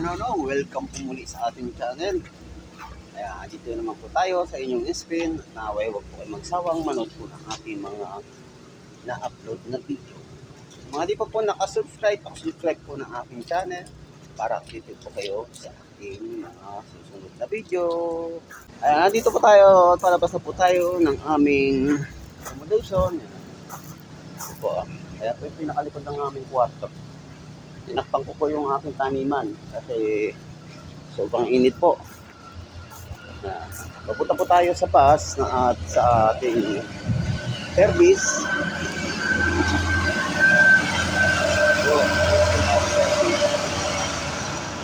kabanano, welcome po muli sa ating channel. Kaya dito naman po tayo sa inyong screen. Naway wag po kayo magsawang manood po ng ating mga na-upload na video. Mga di pa po nakasubscribe, subscribe po ng aking channel para updated po kayo sa ating mga susunod na video. Ayan, nandito po tayo, palabas na po tayo ng aming accommodation. Ito po. Kaya po yung pinakalikod ng aming kwarto. Tinakpan ko po yung aking taniman kasi sobrang init po. Papunta po tayo sa bus na at sa ating service.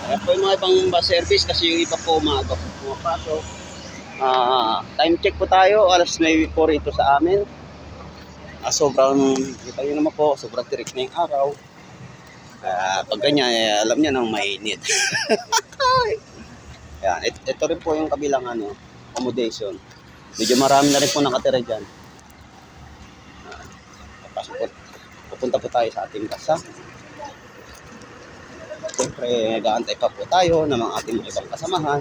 Ayan po yung mga ibang service kasi yung iba po maaga po pumapasok. Ah, time check po tayo, alas 9 po rito sa amin. Ah, sobrang, kita nyo naman po, sobrang tirik na yung araw. Ah, pag ganyan, eh, alam niya nang mainit. Yan, it, ito rin po yung kabilang ano, accommodation. Medyo marami na rin po nakatira dyan. Ah, papasok po, pupunta po tayo sa ating kasa. Siyempre, nag-aantay pa po tayo ng mga ating ibang kasamahan.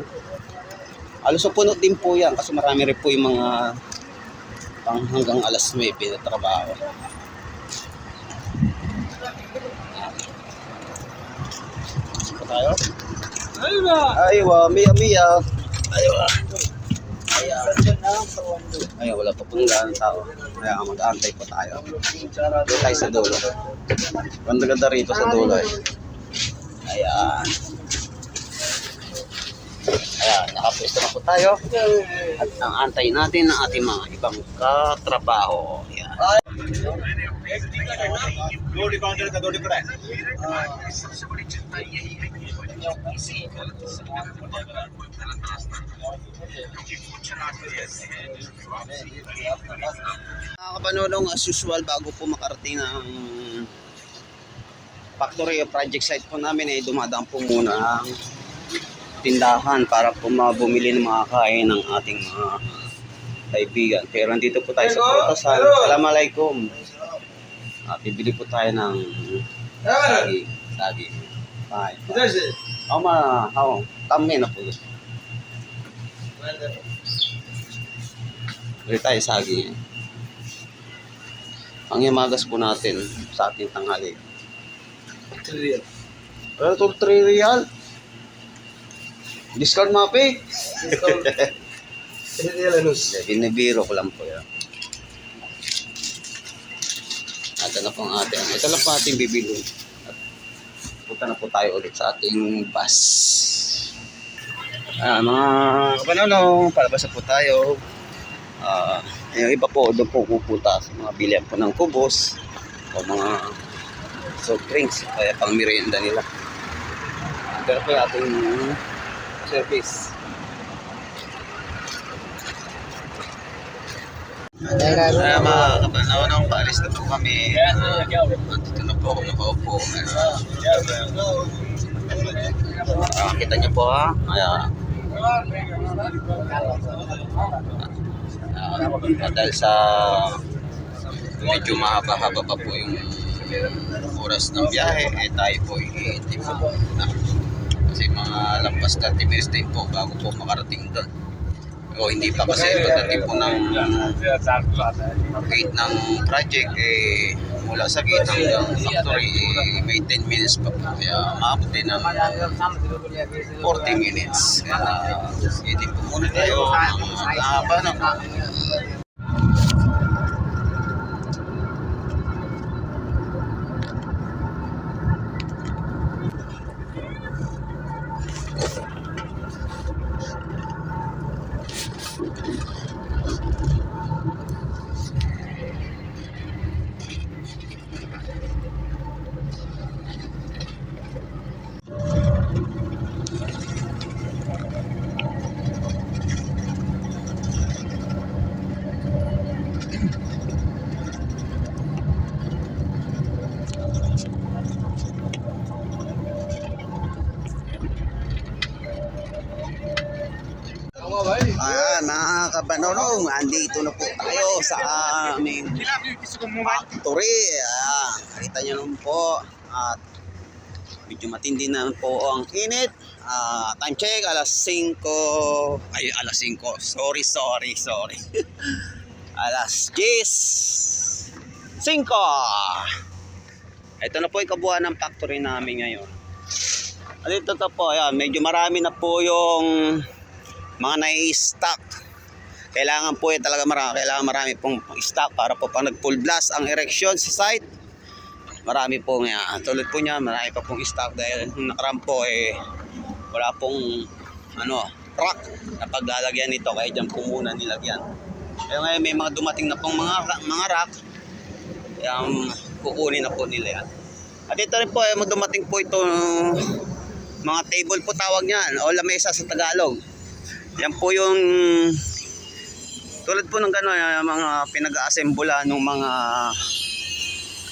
Alos puno din po yan kasi marami rin po yung mga pang hanggang alas 9 na trabaho. Po tayo? Aywa, Mia Mia. Aywa. Ayan. Ayun, wala pa pong daan tao. Kaya mag-aantay po tayo. Doon tayo sa dulo. Ganda-ganda rito sa dulo eh. Ayan. Ayan, nakapwesto na po tayo. At ang antay natin ang ating mga ibang katrabaho. Ayan. Mga kapanulong, as usual, bago po makarating ng factory o project site po namin ay dumadaan po muna ang tindahan para po mabumili ng mga kain ng ating mga kaibigan. Pero nandito po tayo sa Purtasan. Assalamualaikum. At bibili po tayo ng sagi. Sagi. Bye. How ma, how? Kami na po. Bili tayo sagi. Ang imagas po natin sa ating tanghali. Pero ito 3 real. Discount mapi. Binibiro ko lang po yan. At ano pong ating, ito lang po ating bibili. Punta na po tayo ulit sa ating bus. Ah, mga kapanalo, palabas na po tayo. Ah, yung iba po doon po pupunta sa mga bilihan po ng kubos o mga soft drinks kaya pang merienda nila. Pero po yung ating service. Kaya mga kapanaw nang paalis na po kami. Dito na po ako nakaupo. Ah, kita niyo po ha. Ayan. Ah, dahil sa medyo mahaba-haba pa po yung oras ng biyahe, eh tayo po iintip po na. Kasi mga lampas 30 minutes din po bago po makarating doon. O hindi pa kasi pagdating po ng gate ng project, eh mula sa gate hanggang factory, eh, may 10 minutes pa po. Kaya maabot din ng 40 minutes. Kaya iintip po muna tayo na po. Mga kabanonong, andito na po tayo sa aming factory. Ayan, kita nyo naman po. At Medyo matindi na po ang init. Ah, time check, alas 5. Ay, alas 5. Sorry, sorry, sorry. alas 10. 5. Ito na po yung kabuuan ng factory namin ngayon. At ito to po, ayan, medyo marami na po yung mga nai-stock. Kailangan po eh talaga marami, kailangan marami pong stock para po pag nag-full blast ang erection sa site. Marami po nga. Tulad po niya, marami pa pong stock dahil nakaraan po eh wala pong ano, rack na paglalagyan nito kaya dyan po muna nilagyan. Kaya ngayon may mga dumating na pong mga, mga rack um, kukunin na po nila yan. At ito rin po, eh, dumating po ito mga table po tawag niyan o lamesa sa Tagalog. Yan po yung tulad po ng gano'n, yung mga pinag-aasembula ng mga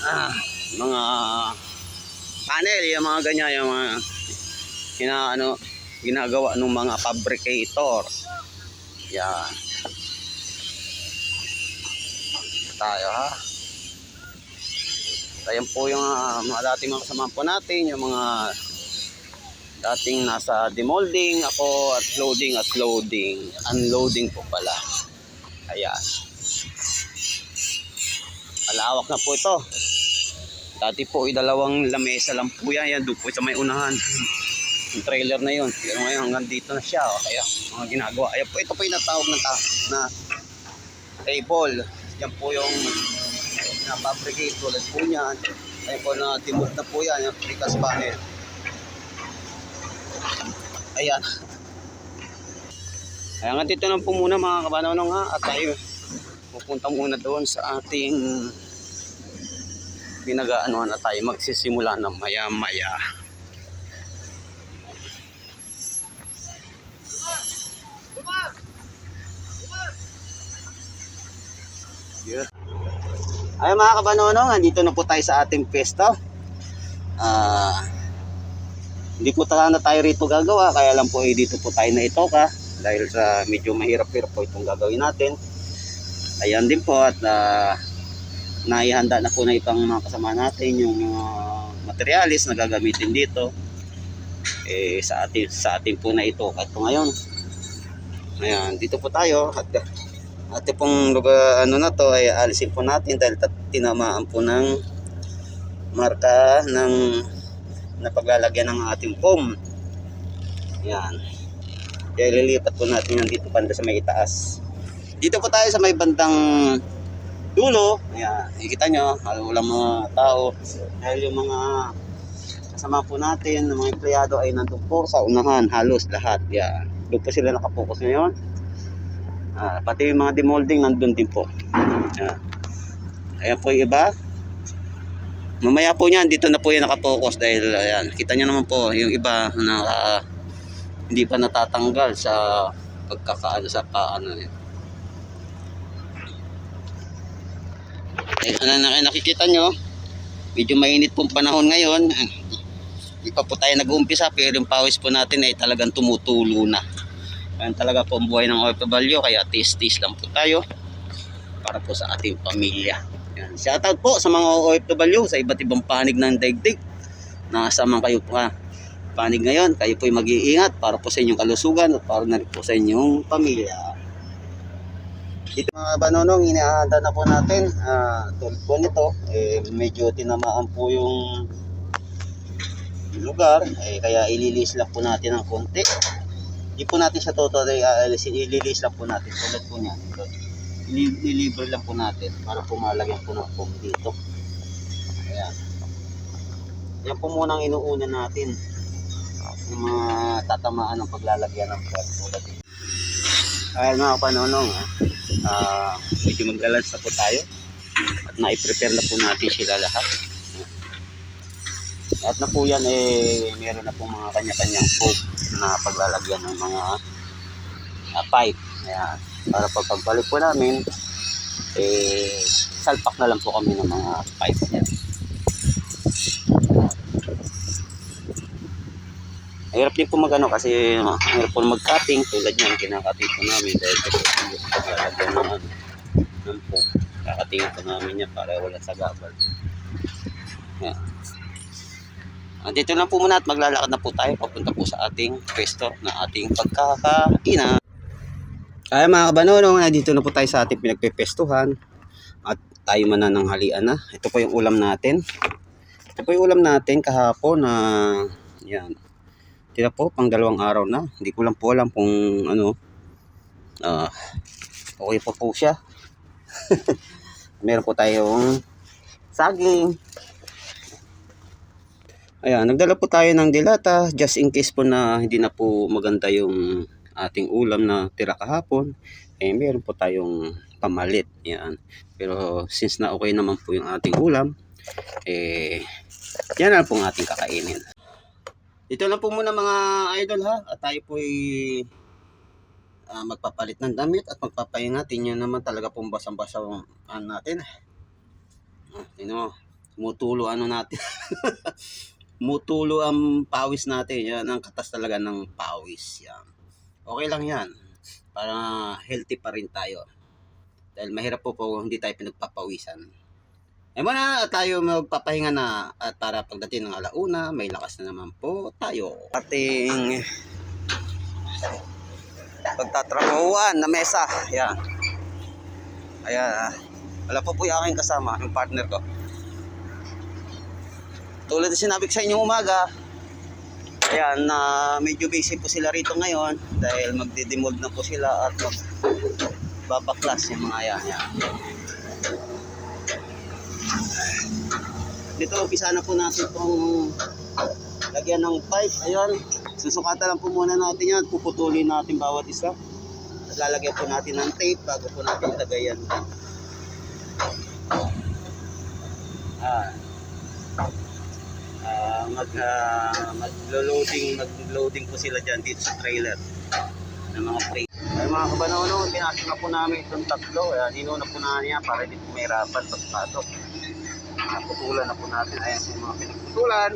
ah, mga panel, yung mga ganyan, yung mga hina, ano, ginagawa ng mga fabricator. Yan. Tayo ha. Ayan po yung ah, mga dating mga kasama po natin, yung mga dating nasa demolding ako at loading at loading. Unloading po pala. Ayan. Malawak na po ito. Dati po, ay dalawang lamesa lang po yan. Yan, doon po sa may unahan. Yung trailer na yun. Pero ngayon, hanggang dito na siya. O, kaya, mga ginagawa. Ayan po, ito po yung natawag na, ta- na table. Yan po yung na-fabricate tulad po niyan. Ayan po na timot na po yan. Yung precast panel. Ayan. Kaya nga dito lang po muna mga kabananong ha at tayo pupunta muna doon sa ating pinag-aanoan na tayo magsisimula ng maya maya. Yeah. Ay mga kabanonong, andito na po tayo sa ating pesto. Ah, hindi po talaga tayo rito gagawa, kaya lang po eh, dito po tayo na itoka dahil sa medyo mahirap-hirap po itong gagawin natin. Ayan din po at uh, naihanda na po na itong mga kasama natin yung mga materialis na gagamitin dito eh, sa atin sa atin po na ito at ngayon ayan dito po tayo at ate pong lugar ano na to ay alisin po natin dahil tinamaan po ng marka ng na paglalagyan ng ating foam. Yan. Kaya lilipat po natin yan dito banda sa may itaas. Dito po tayo sa may bandang dulo. Ayan. Ikita nyo, walang mga tao. Dahil yung mga kasama po natin, ng mga empleyado ay nandun po sa unahan. Halos lahat. Yan. Doon po sila nakapokus ngayon. Ah, pati yung mga demolding nandun din po. Yan. Ayan po yung iba. Mamaya po niyan, dito na po yan nakapokus dahil ayan, kita nyo naman po yung iba na ah, hindi pa natatanggal sa pagkakaano sa paano yun. Eh, ano na nakikita nyo, medyo mainit pong panahon ngayon. Hindi pa po tayo nag-uumpisa pero yung pawis po natin ay talagang tumutulo na. Ayan talaga po ang buhay ng OFW kaya tis-tis lang po tayo para po sa ating pamilya. Yan. Shoutout po sa mga OFW sa iba't ibang panig ng daigdig. Nasa man kayo pa panig ngayon, kayo po'y mag-iingat para po sa inyong kalusugan at para na rin po sa inyong pamilya. Dito mga banonong, inihahanda na po natin. Ah, tulad po nito, eh, medyo tinamaan po yung lugar, eh, kaya ililis lang po natin ng konti. Hindi po natin siya totally aalisin, ililis lang po natin. Tulad po niya. Ito nilibre lang po natin para po malagyan po ng foam dito. Ayan. Yan po muna inuuna natin. Yung mga tatamaan ng paglalagyan ng foam tulad dito. Ayan mga panonong, ah, ah, medyo maglalans na po tayo at na-prepare na po natin sila lahat. At na po yan eh, meron na po mga kanya-kanyang foam na paglalagyan ng mga ah, pipe. Ayan para pag pagbalik po namin eh salpak na lang po kami ng mga pipe yan. Mahirap din po magano kasi mahirap po mag-cutting tulad yan kinakating po namin dahil yung paglalagyan ng ano ng po. Kakatingin po namin yan para wala sa gabal. Yan. Dito lang po muna at maglalakad na po tayo papunta po sa ating pwesto na ating pagkakainan. Ay mga kabanonong, nandito na po tayo sa ating pinagpepestuhan at tayo manananghalian na. Ito po yung ulam natin. Ito po yung ulam natin kahapon na yan. Tira po, pang dalawang araw na. Hindi ko lang po alam kung ano. ah okay pa po siya. Meron po tayong saging. Ayan, nagdala po tayo ng dilata just in case po na hindi na po maganda yung ating ulam na tira kahapon. Eh, meron po tayong pamalit. Yan. Pero since na okay naman po yung ating ulam, eh, yan na po ang ating kakainin. Ito lang po muna mga idol ha. At tayo po magpapalit ng damit at magpapahinga. Tingnan naman talaga pong basang-basa ang ano natin. Ah, Tingnan mo. Tumutulo ano natin. Tumutulo ang pawis natin. Yan ang katas talaga ng pawis. Yan. Okay lang yan. Para healthy pa rin tayo. Dahil mahirap po po hindi tayo pinagpapawisan. Eh muna tayo magpapahinga na at para pagdating ng alauna, may lakas na naman po tayo. Ating pagtatrabahuan na mesa. Ayan. Ayan. Wala po po yung aking kasama, yung partner ko. Tulad na sinabi ko sa inyo umaga, ayan, na medyo busy po sila rito ngayon dahil magdidemold na po sila at mag babaklas yung mga ayan. ayan. Dito, umpisa na po natin itong lagyan ng pipe. Ayun, susukatan lang po muna natin yan. Puputulin natin bawat isa. At lalagyan po natin ng tape bago po natin tagayan. Ah. Ah, mag ah, mag-loading mag-loading po sila diyan dito sa trailer ng mga crate. Ay mga kabanono, pinasok na po namin itong tatlo. Ayan, inuna po na niya para hindi po may hirapan pagpatok. Naputulan na po natin. Ayan po yung mga pinagputulan.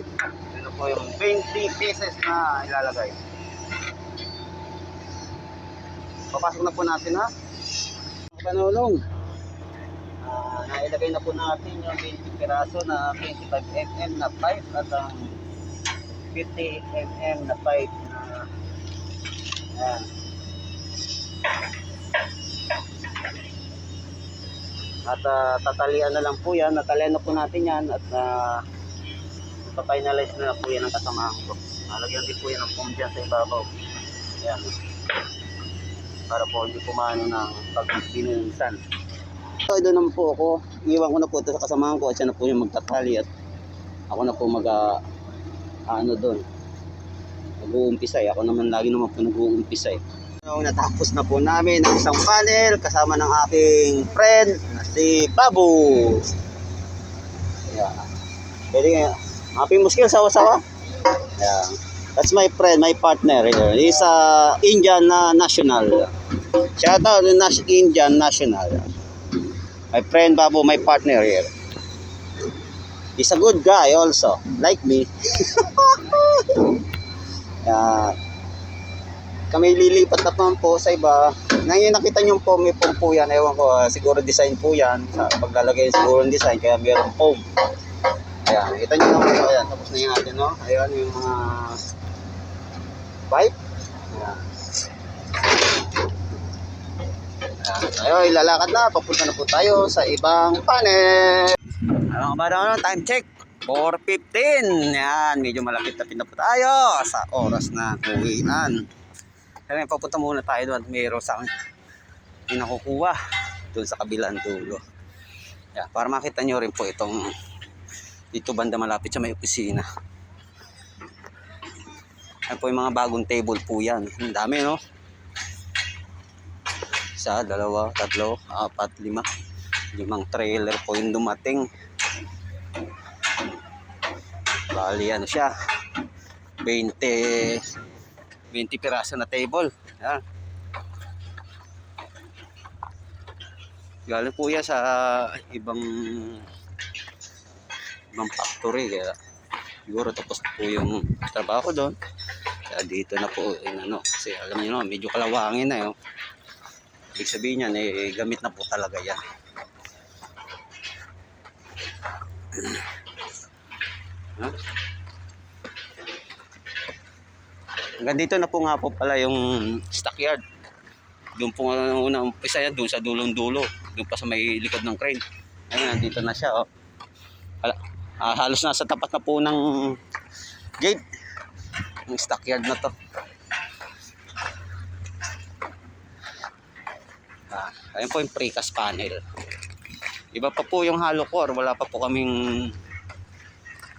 Ito po yung 20 pieces na ilalagay. Papasok na po natin ha. Panulong. Ah, nailagay na po natin yung 20 piraso na 25mm na pipe at ang 50mm na pipe na ayan. At ah, tatalian na lang po yan. Natalian na po natin yan at uh, finalize na lang po yan ang kasamahan ko. Nalagyan din po yan ng foam dyan sa ibabaw. Ayan. Para po hindi pumano ng pag-binunsan. So, doon naman po ako. Iwan ko na po ito sa kasamahan ko at siya na po yung magtatali at ako na po mag ah, ano doon. Mag-uumpisa eh. Ako naman lagi naman po nag-uumpisa eh. Nung natapos na po namin ang isang panel kasama ng aking friend na si Babu. Yeah. Pwede nga. Happy muskil sawa-sawa. Yeah. That's my friend, my partner here. He's a Indian na national. Shout out to Indian national. My friend Babu, my partner here. He's a good guy also, like me. yeah kami lilipat na naman po sa iba. Ngayon nakita nyo po may foam po yan. Ewan ko, ah, siguro design po yan. Sa paglalagay siguro ng design, kaya meron foam. Ayan, nakita nyo naman po. Ayan, tapos na yung atin, no? Ayan, yung mga pipe. Ayan. Ayan. Ayun, ilalakad na. Papunta na po tayo sa ibang panel. Ba daw? Time check. 4.15. Yan, medyo malapit-lapit na po tayo sa oras na uwian. Kaya papunta muna tayo doon mayroon sa akin yung nakukuha doon sa kabilang dulo. Yeah, para makita nyo rin po itong dito banda malapit sa may opisina. Yan po yung mga bagong table po yan. Ang dami no? Isa, dalawa, tatlo, apat, lima. Limang trailer po yung dumating. Bali ano siya. 20 20 piraso na table. Yan. Galing po yan sa ibang ibang factory kaya siguro tapos po yung trabaho doon. Kaya dito na po in, ano, kasi alam niyo no, medyo kalawangin na 'yo. Ibig sabihin niyan eh gamit na po talaga 'yan. Ha? Hanggang dito na po nga po pala yung stockyard. Doon po nga una umpisa yan, doon sa dulong dulo. Doon pa sa may likod ng crane. Ayun, nandito na siya, oh. Hala, ah, halos nasa tapat na po ng gate. Yung stockyard na to. Ah, ayun po yung precast panel. Iba pa po yung hollow core. Wala pa po kaming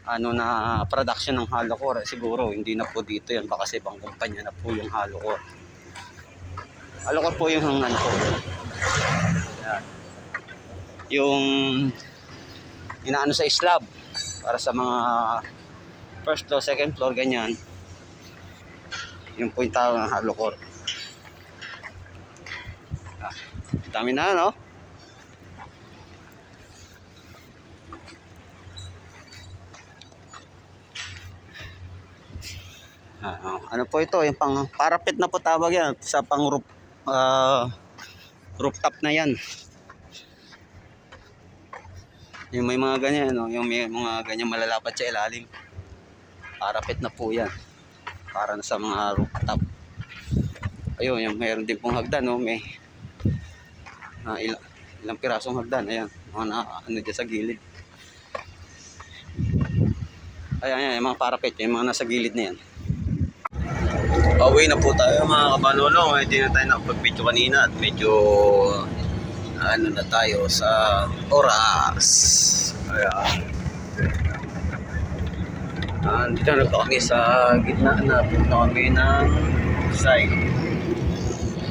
ano na production ng hollow core. Siguro hindi na po dito yan. Baka sa ibang kumpanya na po yung hollow core. Hollow core po yung ano. Yan. Yung inaano sa slab para sa mga first floor, second floor, ganyan. Yung po yung tawag ng hollow core. Ah, dami na, no? Ah. ano po ito? Yung pang parapet na po tawag yan. Sa pang roof, ah, rooftop na yan. Yung may mga ganyan, no? yung may mga ganyan malalapat sa ilalim. Parapet na po yan. Para na sa mga rooftop. Ayun, yung mayroon din pong hagdan, no? may ah, ilang, ilang pirasong hagdan. Ayan, mga na, ano dyan sa gilid. Ayan, ayan, yung mga parapet, yung mga nasa gilid na yan. Pauwi na po tayo mga kabanolo. Hindi na tayo nakapag-video kanina at medyo ano na tayo sa oras. Ayan. Andito na kami sa gitna na punta kami ng site.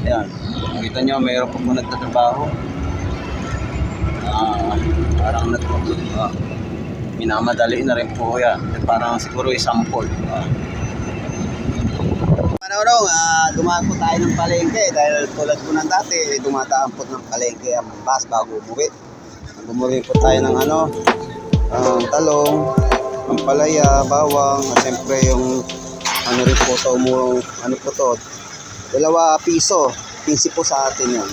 Ayan. Nakita nyo, mayroon po po nagtatrabaho. Ah, parang nag ah, minamadali na rin po yan. Parang siguro isampol. Ah. Manong, uh, dumaan po tayo ng palengke dahil tulad po ng dati, dumadaan po ng palengke ang bus bago umuwi. Bumuli po tayo ng ano, ang talong, ang palaya, bawang, at siyempre yung ano rin po sa umu, ano po to, dalawa piso, 15 po sa atin yun.